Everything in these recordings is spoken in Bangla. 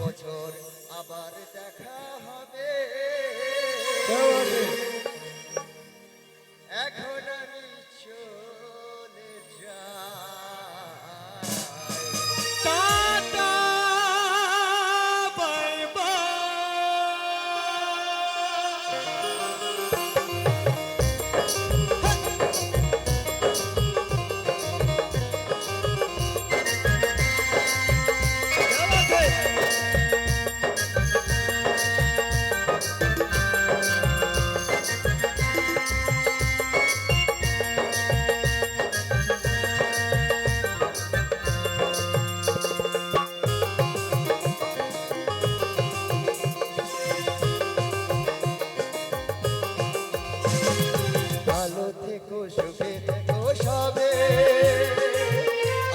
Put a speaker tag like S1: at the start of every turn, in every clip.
S1: বছর আবার দেখা হবে।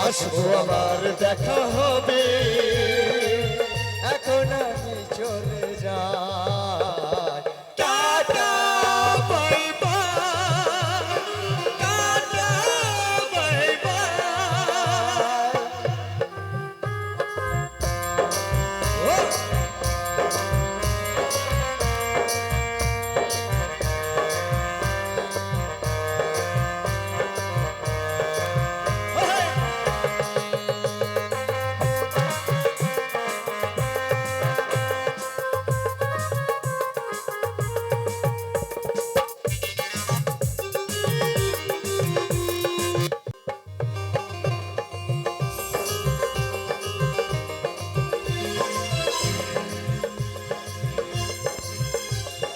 S1: আসব আবার দেখা হবে। এখন আমি চলে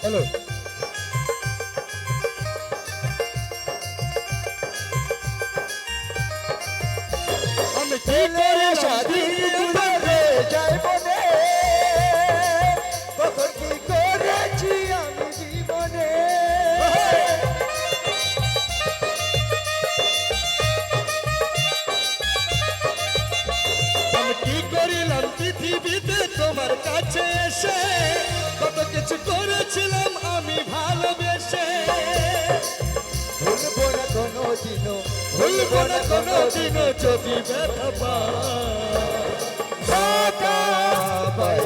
S1: হ্যালো।
S2: আমি কি করে শাদি
S1: যাই বনে? কখন কি করেছি আমি জীবনে?
S2: আমি কি করিলাম পৃথিবীতে তোমার কাছে এসে? কত কিছু করেছিলাম
S1: ভুলবো না কোনো দিনও
S2: যদি ব্যথা পাই
S1: টাটা বাই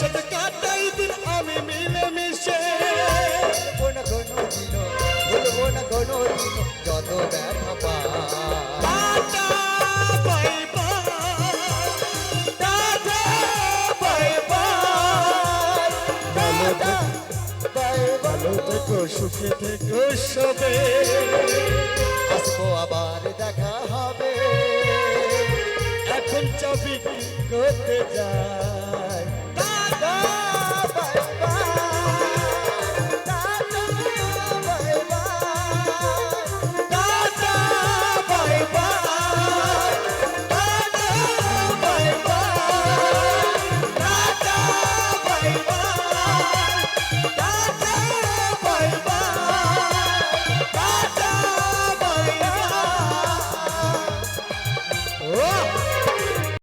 S2: সবার সাথে কাটাই দিন আমি মিলে মিশে
S1: ভুলবো না কোনো দিনও ভুলবো না কোনো দিনও যত ব্যথা
S2: থেকো সুখে থেকো সবে।
S1: আসব আবার দেখা হবে।
S2: এখন চাবি করতে যায়